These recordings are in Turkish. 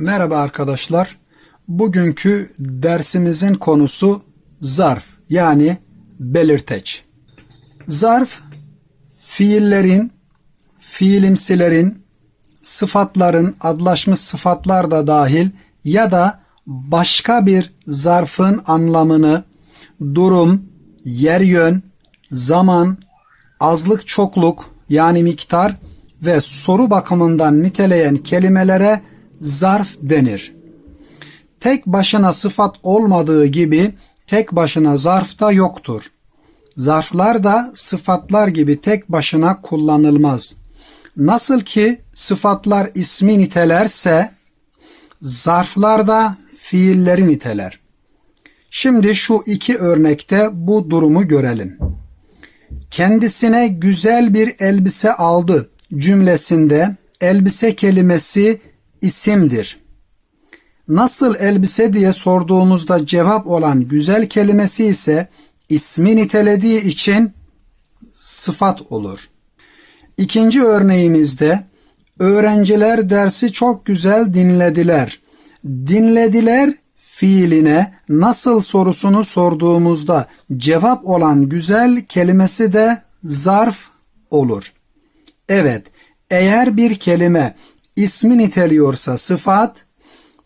Merhaba arkadaşlar. Bugünkü dersimizin konusu zarf yani belirteç. Zarf fiillerin, fiilimsilerin, sıfatların, adlaşmış sıfatlar da dahil ya da başka bir zarfın anlamını durum, yer yön, zaman, azlık çokluk yani miktar ve soru bakımından niteleyen kelimelere zarf denir. Tek başına sıfat olmadığı gibi tek başına zarf da yoktur. Zarflar da sıfatlar gibi tek başına kullanılmaz. Nasıl ki sıfatlar ismi nitelerse zarflar da fiilleri niteler. Şimdi şu iki örnekte bu durumu görelim. Kendisine güzel bir elbise aldı cümlesinde elbise kelimesi isimdir. Nasıl elbise diye sorduğumuzda cevap olan güzel kelimesi ise ismi nitelediği için sıfat olur. İkinci örneğimizde öğrenciler dersi çok güzel dinlediler. Dinlediler fiiline nasıl sorusunu sorduğumuzda cevap olan güzel kelimesi de zarf olur. Evet, eğer bir kelime ismi niteliyorsa sıfat,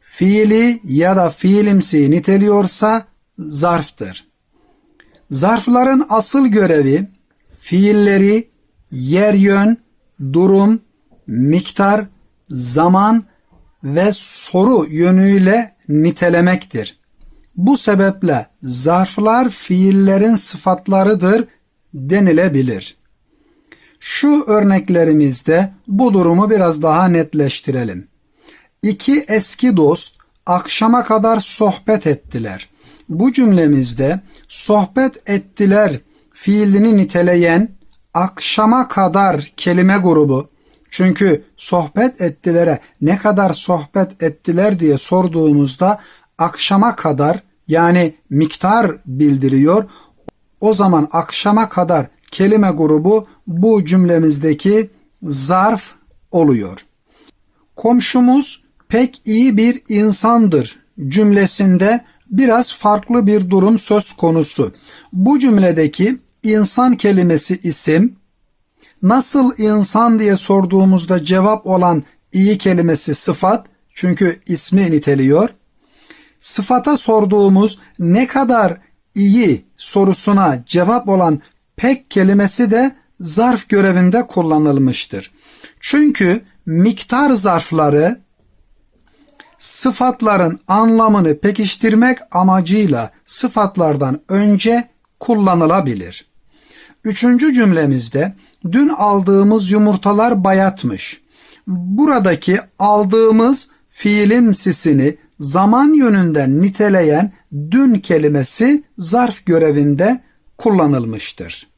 fiili ya da fiilimsi niteliyorsa zarftır. Zarfların asıl görevi fiilleri yer yön, durum, miktar, zaman ve soru yönüyle nitelemektir. Bu sebeple zarflar fiillerin sıfatlarıdır denilebilir. Şu örneklerimizde bu durumu biraz daha netleştirelim. İki eski dost akşama kadar sohbet ettiler. Bu cümlemizde sohbet ettiler fiilini niteleyen akşama kadar kelime grubu çünkü sohbet ettilere ne kadar sohbet ettiler diye sorduğumuzda akşama kadar yani miktar bildiriyor. O zaman akşama kadar kelime grubu bu cümlemizdeki zarf oluyor. Komşumuz pek iyi bir insandır cümlesinde biraz farklı bir durum söz konusu. Bu cümledeki insan kelimesi isim, nasıl insan diye sorduğumuzda cevap olan iyi kelimesi sıfat çünkü ismi niteliyor. Sıfata sorduğumuz ne kadar iyi sorusuna cevap olan pek kelimesi de zarf görevinde kullanılmıştır. Çünkü miktar zarfları sıfatların anlamını pekiştirmek amacıyla sıfatlardan önce kullanılabilir. Üçüncü cümlemizde dün aldığımız yumurtalar bayatmış. Buradaki aldığımız fiilin sisini zaman yönünden niteleyen dün kelimesi zarf görevinde kullanılmıştır.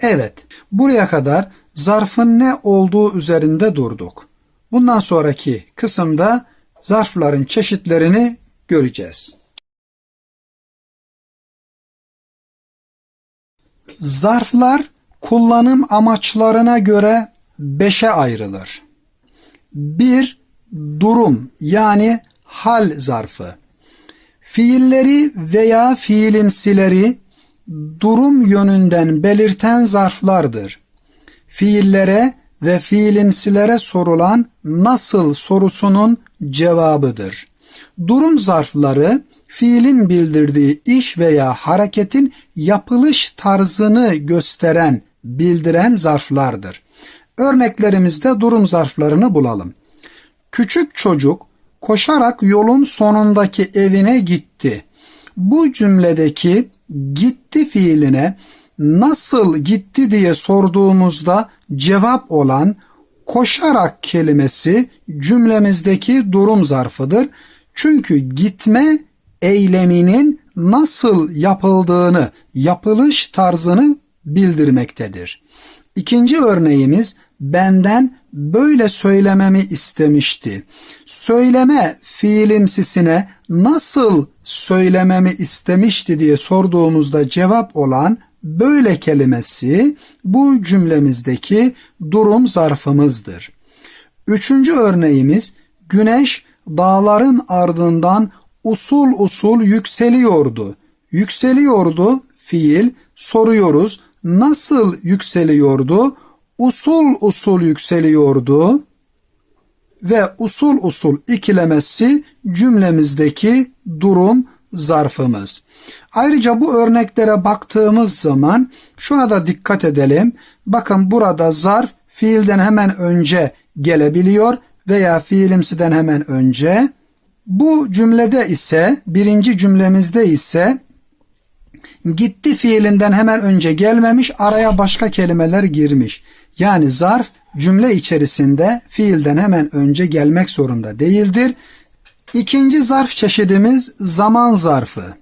Evet, buraya kadar zarfın ne olduğu üzerinde durduk. Bundan sonraki kısımda zarfların çeşitlerini göreceğiz. Zarflar kullanım amaçlarına göre beşe ayrılır. Bir, durum yani hal zarfı. Fiilleri veya fiilimsileri durum yönünden belirten zarflardır. Fiillere ve fiilimsilere sorulan nasıl sorusunun cevabıdır. Durum zarfları fiilin bildirdiği iş veya hareketin yapılış tarzını gösteren, bildiren zarflardır. Örneklerimizde durum zarflarını bulalım. Küçük çocuk koşarak yolun sonundaki evine gitti. Bu cümledeki gitti fiiline nasıl gitti diye sorduğumuzda cevap olan koşarak kelimesi cümlemizdeki durum zarfıdır. Çünkü gitme eyleminin nasıl yapıldığını, yapılış tarzını bildirmektedir. İkinci örneğimiz benden böyle söylememi istemişti. Söyleme fiilimsisine nasıl söylememi istemişti diye sorduğumuzda cevap olan böyle kelimesi bu cümlemizdeki durum zarfımızdır. Üçüncü örneğimiz güneş dağların ardından usul usul yükseliyordu. Yükseliyordu fiil soruyoruz. Nasıl yükseliyordu? Usul usul yükseliyordu ve usul usul ikilemesi cümlemizdeki durum zarfımız. Ayrıca bu örneklere baktığımız zaman şuna da dikkat edelim. Bakın burada zarf fiilden hemen önce gelebiliyor veya fiilimsiden hemen önce. Bu cümlede ise birinci cümlemizde ise gitti fiilinden hemen önce gelmemiş araya başka kelimeler girmiş. Yani zarf cümle içerisinde fiilden hemen önce gelmek zorunda değildir. İkinci zarf çeşidimiz zaman zarfı.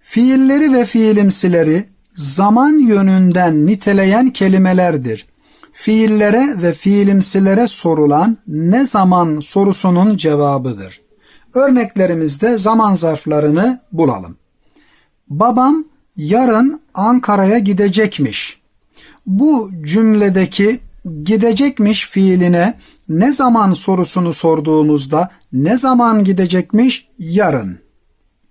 Fiilleri ve fiilimsileri zaman yönünden niteleyen kelimelerdir. Fiillere ve fiilimsilere sorulan ne zaman sorusunun cevabıdır. Örneklerimizde zaman zarflarını bulalım. Babam yarın Ankara'ya gidecekmiş. Bu cümledeki gidecekmiş fiiline ne zaman sorusunu sorduğumuzda ne zaman gidecekmiş? Yarın.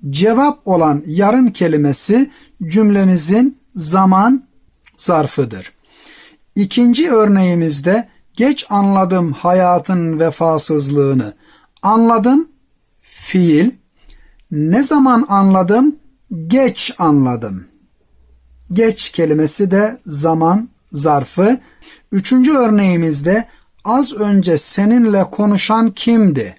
Cevap olan yarın kelimesi cümlemizin zaman zarfıdır. İkinci örneğimizde geç anladım hayatın vefasızlığını. Anladım fiil. Ne zaman anladım? Geç anladım. Geç kelimesi de zaman zarfı. Üçüncü örneğimizde az önce seninle konuşan kimdi?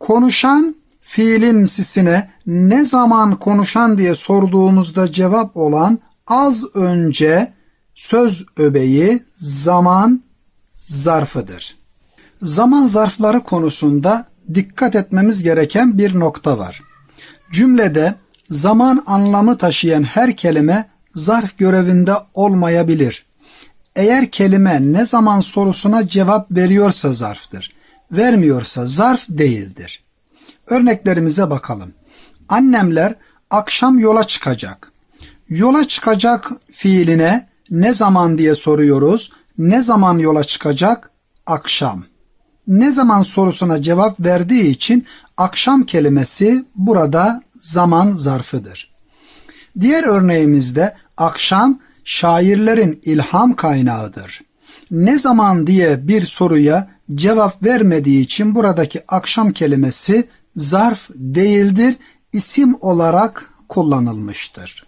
Konuşan fiilimsisine ne zaman konuşan diye sorduğumuzda cevap olan az önce söz öbeği zaman zarfıdır. Zaman zarfları konusunda dikkat etmemiz gereken bir nokta var. Cümlede zaman anlamı taşıyan her kelime zarf görevinde olmayabilir. Eğer kelime ne zaman sorusuna cevap veriyorsa zarftır. Vermiyorsa zarf değildir. Örneklerimize bakalım. Annemler akşam yola çıkacak. Yola çıkacak fiiline ne zaman diye soruyoruz. Ne zaman yola çıkacak? Akşam. Ne zaman sorusuna cevap verdiği için akşam kelimesi burada zaman zarfıdır. Diğer örneğimizde akşam şairlerin ilham kaynağıdır. Ne zaman diye bir soruya cevap vermediği için buradaki akşam kelimesi zarf değildir, isim olarak kullanılmıştır.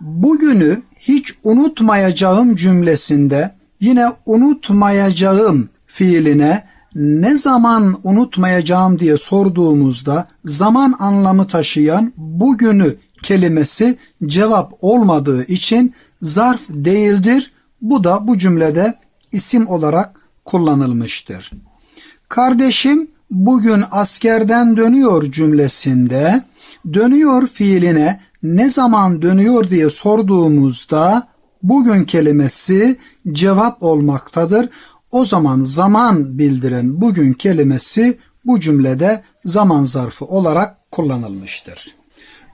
Bugünü hiç unutmayacağım cümlesinde yine unutmayacağım fiiline ne zaman unutmayacağım diye sorduğumuzda zaman anlamı taşıyan bugünü kelimesi cevap olmadığı için zarf değildir. Bu da bu cümlede isim olarak kullanılmıştır. Kardeşim bugün askerden dönüyor cümlesinde dönüyor fiiline ne zaman dönüyor diye sorduğumuzda bugün kelimesi cevap olmaktadır. O zaman zaman bildiren bugün kelimesi bu cümlede zaman zarfı olarak kullanılmıştır.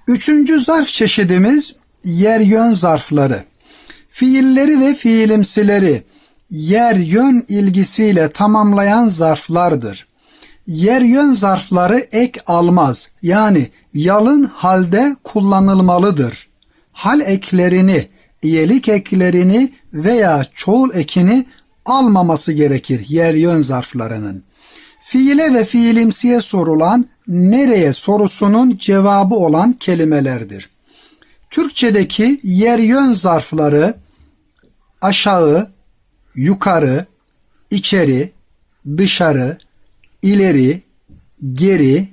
Üçüncü zarf çeşidimiz yer yön zarfları. Fiilleri ve fiilimsileri yer yön ilgisiyle tamamlayan zarflardır. Yer yön zarfları ek almaz yani yalın halde kullanılmalıdır. Hal eklerini, iyelik eklerini veya çoğul ekini almaması gerekir yer yön zarflarının. Fiile ve fiilimsiye sorulan nereye sorusunun cevabı olan kelimelerdir. Türkçedeki yer yön zarfları aşağı, yukarı, içeri, dışarı, ileri, geri,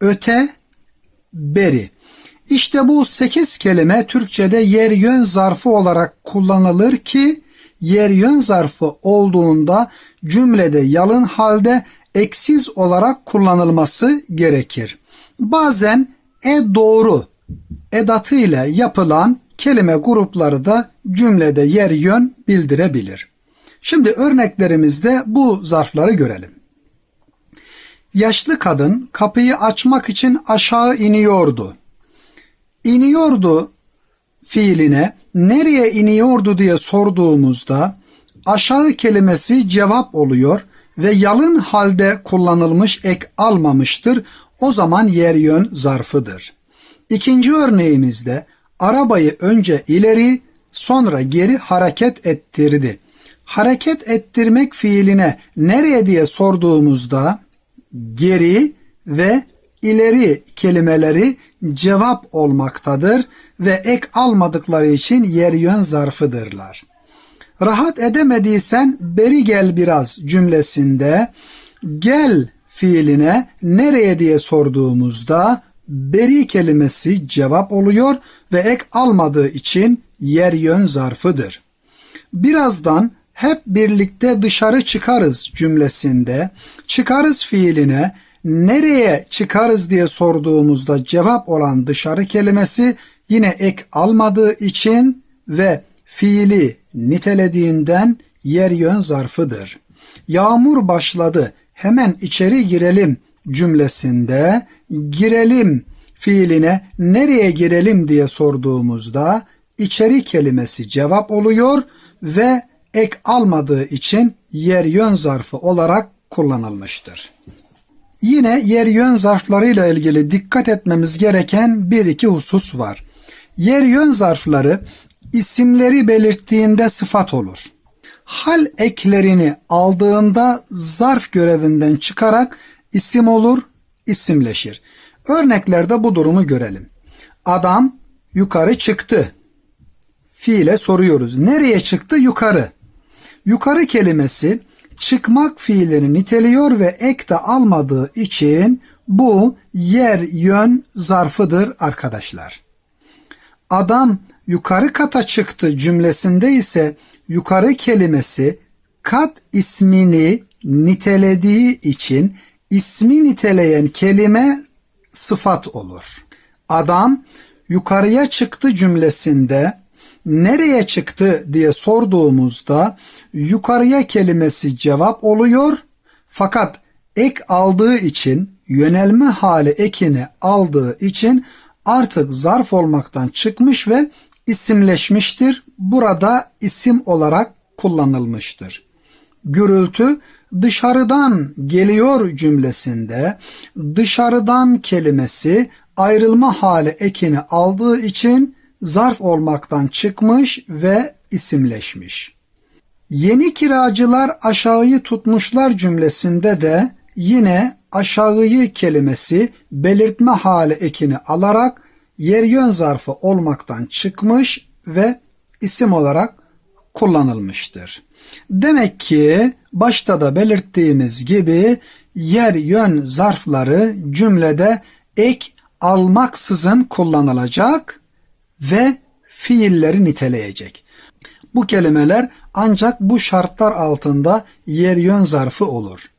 öte, beri. İşte bu sekiz kelime Türkçe'de yer yön zarfı olarak kullanılır ki yer yön zarfı olduğunda cümlede yalın halde eksiz olarak kullanılması gerekir. Bazen e doğru edatıyla yapılan kelime grupları da cümlede yer yön bildirebilir. Şimdi örneklerimizde bu zarfları görelim. Yaşlı kadın kapıyı açmak için aşağı iniyordu. İniyordu fiiline nereye iniyordu diye sorduğumuzda aşağı kelimesi cevap oluyor ve yalın halde kullanılmış ek almamıştır. O zaman yer yön zarfıdır. İkinci örneğimizde arabayı önce ileri sonra geri hareket ettirdi. Hareket ettirmek fiiline nereye diye sorduğumuzda geri ve ileri kelimeleri cevap olmaktadır ve ek almadıkları için yer yön zarfıdırlar. Rahat edemediysen beri gel biraz cümlesinde gel fiiline nereye diye sorduğumuzda beri kelimesi cevap oluyor ve ek almadığı için yer yön zarfıdır. Birazdan hep birlikte dışarı çıkarız cümlesinde çıkarız fiiline nereye çıkarız diye sorduğumuzda cevap olan dışarı kelimesi yine ek almadığı için ve fiili nitelediğinden yer yön zarfıdır. Yağmur başladı hemen içeri girelim cümlesinde girelim fiiline nereye girelim diye sorduğumuzda içeri kelimesi cevap oluyor ve ek almadığı için yer yön zarfı olarak kullanılmıştır. Yine yer yön zarflarıyla ilgili dikkat etmemiz gereken bir iki husus var. Yer yön zarfları isimleri belirttiğinde sıfat olur. Hal eklerini aldığında zarf görevinden çıkarak isim olur, isimleşir. Örneklerde bu durumu görelim. Adam yukarı çıktı. Fiile soruyoruz. Nereye çıktı? Yukarı. Yukarı kelimesi çıkmak fiilini niteliyor ve ek de almadığı için bu yer yön zarfıdır arkadaşlar. Adam yukarı kata çıktı cümlesinde ise yukarı kelimesi kat ismini nitelediği için ismi niteleyen kelime sıfat olur. Adam yukarıya çıktı cümlesinde nereye çıktı diye sorduğumuzda yukarıya kelimesi cevap oluyor fakat ek aldığı için yönelme hali ekini aldığı için artık zarf olmaktan çıkmış ve isimleşmiştir. Burada isim olarak kullanılmıştır. Gürültü dışarıdan geliyor cümlesinde dışarıdan kelimesi ayrılma hali ekini aldığı için zarf olmaktan çıkmış ve isimleşmiş. Yeni kiracılar aşağıyı tutmuşlar cümlesinde de yine aşağıyı kelimesi belirtme hali ekini alarak yer yön zarfı olmaktan çıkmış ve isim olarak kullanılmıştır. Demek ki başta da belirttiğimiz gibi yer yön zarfları cümlede ek almaksızın kullanılacak ve fiilleri niteleyecek. Bu kelimeler ancak bu şartlar altında yer yön zarfı olur.